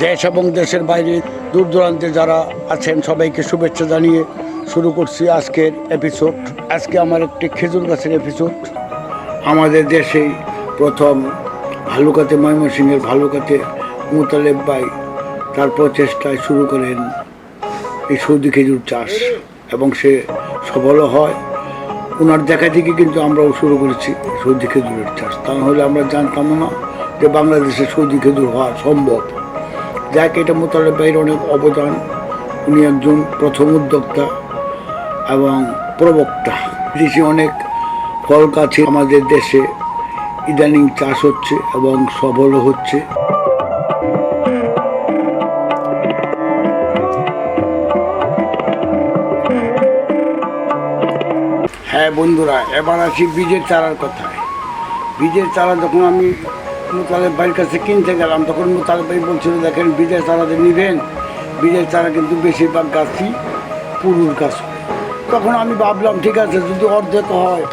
দেশ এবং দেশের বাইরে দূর দূরান্তে যারা আছেন সবাইকে শুভেচ্ছা জানিয়ে শুরু করছি আজকের এপিসোড আজকে আমার একটি খেজুর গাছের এপিসোড আমাদের দেশে প্রথম ভালুকাতে ময়মনসিংহের ভালুকাতে মুতালেব ভাই তার প্রচেষ্টায় শুরু করেন এই সৌদি খেজুর চাষ এবং সে সফলও হয়। ওনার দেখা থেকে কিন্তু আমরাও শুরু করেছি সৌদি খেজুরের চাষ। তা নাহলে আমরা জানতাম না যে বাংলাদেশে সৌদি খেজুর হওয়া সম্ভব। যাক, এটা মোতালেব ভাইয়ের অনেক অবদান। উনি একজন প্রথম উদ্যোক্তা এবং প্রবক্তা। কৃষি অনেক ফল গাছে আমাদের দেশে ইদানিং চাষ হচ্ছে এবং সফলও হচ্ছে। হ্যাঁ বন্ধুরা, এবার আসি বীজের চারার কথায়। বীজের চারা যখন আমি মুতালেব ভাইয়ের কাছে কিনতে গেলাম। তখন মুতালেব ভাই বলছিল, দেখেন বীজের চারা যে নিবেন। বীজের চারা কিন্তু বেশিরভাগ গাছই পুরুর গাছ তখন আমি ভাবলাম, ঠিক আছে, যদি অর্ধেক হয়,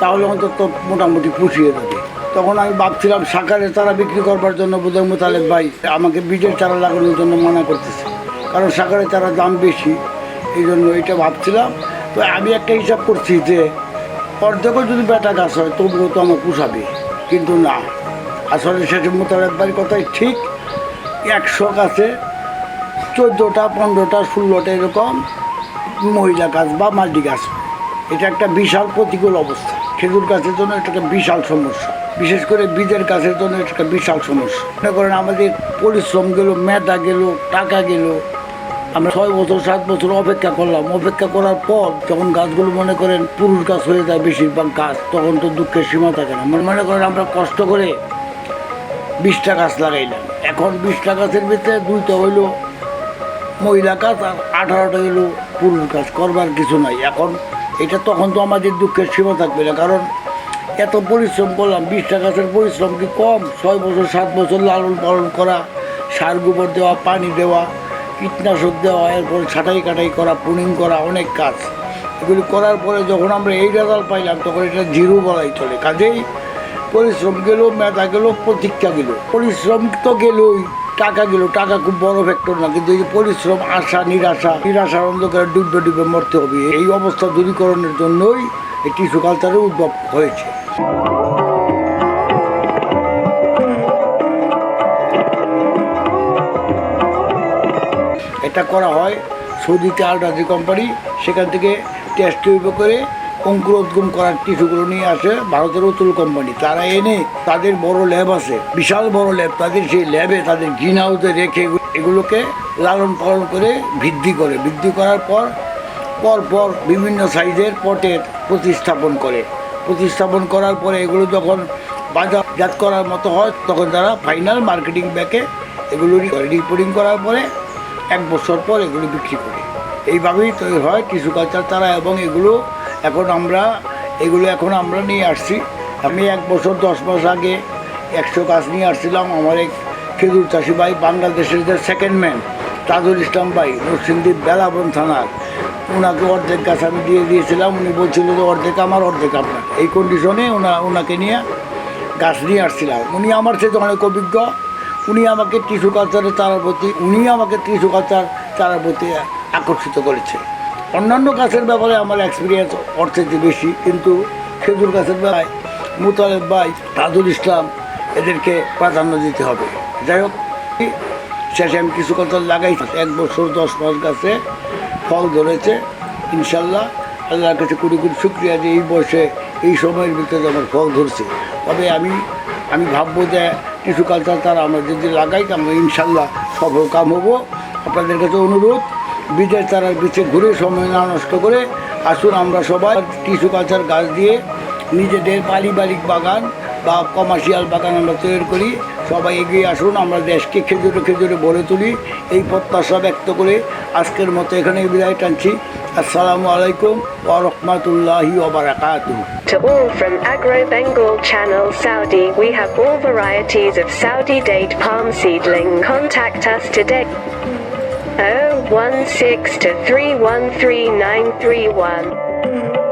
তাহলে অন্তত মোটামুটি পুষিয়ে দেবে। তখন আমি ভাবছিলাম সাকারের চারা বিক্রি করবার জন্য বোধহয় মোতালেব ভাই আমাকে বীজের চারা লাগানোর জন্য মানা করতেছে। কারণ সাকারের চারা দাম বেশি, এই জন্য এটা ভাবছিলাম। তো আমি একটা হিসাব করছি যে, অর্ধেকও যদি বেটা গাছ হয়, তবুও তো আমার পুষাবে। কিন্তু না। আসলে শেষ মোতাবেক বাড়ির কথাই ঠিক। একশো গাছে চোদ্দোটা, পনেরোটা, ষোলোটা এরকম মহিলা গাছ বা মাল্টি গাছ। এটা একটা বিশাল প্রতিকূল অবস্থা। খেজুর গাছের জন্য এটা একটা বিশাল সমস্যা। বিশেষ করে বীজের গাছের জন্য এটা একটা বিশাল সমস্যা। মনে করেন আমাদের পরিশ্রম গেল, মেধা গেল, টাকা গেল। আমরা ছয় বছর, সাত বছর অপেক্ষা করলাম। অপেক্ষা করার পর যখন গাছগুলো মনে করেন পুরুষ গাছ হয়ে যায় বেশিরভাগ গাছ, তখন তো দুঃখের সীমা থাকে না। মনে করেন আমরা কষ্ট করে বিশটা গাছ লাগাইলাম এখন বিশটা গাছের ভিতরে দুইটা হইল মহিলা গাছ আর আঠারোটা হইল পুরুষ গাছ, করবার কিছু নাই। এখন এটা তখন তো আমাদের দুঃখের সীমা থাকবে না, কারণ এত পরিশ্রম করলাম, বিশটা গাছের পরিশ্রম কি কম? ছয় বছর, সাত বছর লালন পালন করা, সার গোবর দেওয়া, পানি দেওয়া, কীটনাশক দেওয়া, এরপরে ছাটাই কাটাই করা, পুনিং করা, অনেক কাজ। এগুলি করার পরে যখন আমরা এই রেজাল্ট পাইলাম, তখন এটা জিরো বলাই চলে। কাজেই পরিশ্রম গেল, মেধা গেল, প্রতীক্ষা গেল। পরিশ্রম তো গেলই, টাকা গেল। টাকা খুব বড় ফ্যাক্টর না, কিন্তু এই পরিশ্রম, আশা, নিরাশা, নিরাশার অন্ধকারে ডুববে ডুবে মরতে হবে, এই অবস্থা দূরীকরণের জন্যই এই টিস্যু কালচারের উদ্ভব হয়েছে। এটা করা হয় সৌদিতে আলরাজি কোম্পানি, সেখান থেকে টেস্ট করে অঙ্কুরোদ্গম করার টিস্যুগুলো নিয়ে আসে ভারতের অতুল কোম্পানি তারা এনে তাদের বড় ল্যাব আছে, বিশাল বড় ল্যাব। তাদের সেই ল্যাবে তাদের গ্রিন হাউসে রেখে এগুলোকে লালন পালন করে বৃদ্ধি করে। বৃদ্ধি করার পর পর পর বিভিন্ন সাইজের পটের প্রতিস্থাপন করে। প্রতিস্থাপন করার পরে এগুলো যখন বাজারজাত করার মতো হয়, তখন তারা ফাইনাল মার্কেটিং ব্যাকে এগুলো রিপোর্টিং করার পরে এক বছর পর এগুলো বিক্রি করে। এইভাবেই তৈরি হয় টিস্যু কালচার তারা এবং এগুলো এখন আমরা, এগুলো এখন আমরা নিয়ে আসছি। আমি এক বছর, দশ মাস আগে একশো গাছ নিয়ে আসছিলাম, আমার এক খেজুর চাষি ভাই, বাংলাদেশের যে সেকেন্ড ম্যান তাজুল ইসলাম ভাই নরসিংদীপ বেলাবন থানার। ওনাকে অর্ধেক গাছ আমি দিয়ে দিয়েছিলাম, উনি বলছিল যে অর্ধেক আমার, অর্ধেক আপনার। এই কন্ডিশনে ওনা ওনাকে নিয়ে গাছ নিয়ে আসছিলাম। উনি আমার সাথে অনেক অভিজ্ঞ। উনি আমাকে টিস্যু কালচারের চারার প্রতি উনি আমাকে টিস্যু কালচার চারার প্রতি আকর্ষিত করেছে। অন্যান্য গাছের ব্যাপারে আমার এক্সপিরিয়েন্স অর্থের চেয়ে বেশি, কিন্তু খেজুর গাছের বেলায় মুতালেব ভাই, তাজুল ইসলাম এদেরকে প্রাধান্য দিতে হবে। যাই হোক, শেষে আমি কিছু কথা লাগাই। এক বছর দশ মাস গাছে ফল ধরেছে, ইনশাল্লাহ। আল্লাহর কাছে কুড়ি কুড়ি শুক্রিয়া যে এই বয়সে, এই সময়ের ভিতরে আমার ফল ধরছে। তবে আমি আমি ভাববো যে টিস্যু কালচার তারা আমরা যদি লাগাই আমরা ইনশাল্লাহ সফল কাম হব। আপনাদের কাছে অনুরোধ বীজের তারার বিচে ঘুরে সময় না নষ্ট করে আসুন আমরা সবাই টিস্যু কালচার গাছ দিয়ে নিজেদের পারিবারিক বাগান বা কমার্শিয়াল বাগান আমরা তৈরি করি সবাই এগিয়ে আসুন আমরা দেশকে খেজুরে খেজুরে ভরে তুলি এই প্রত্যাশা ব্যক্ত করে আজকের মতো এখানে বিদায় টানছি আসসালামু আলাইকুম ওয়া রাহমাতুল্লাহি To all from Agro Bengal Channel Saudi, we have all varieties of Saudi date palm seedling. Contact us today. 016 to 313931.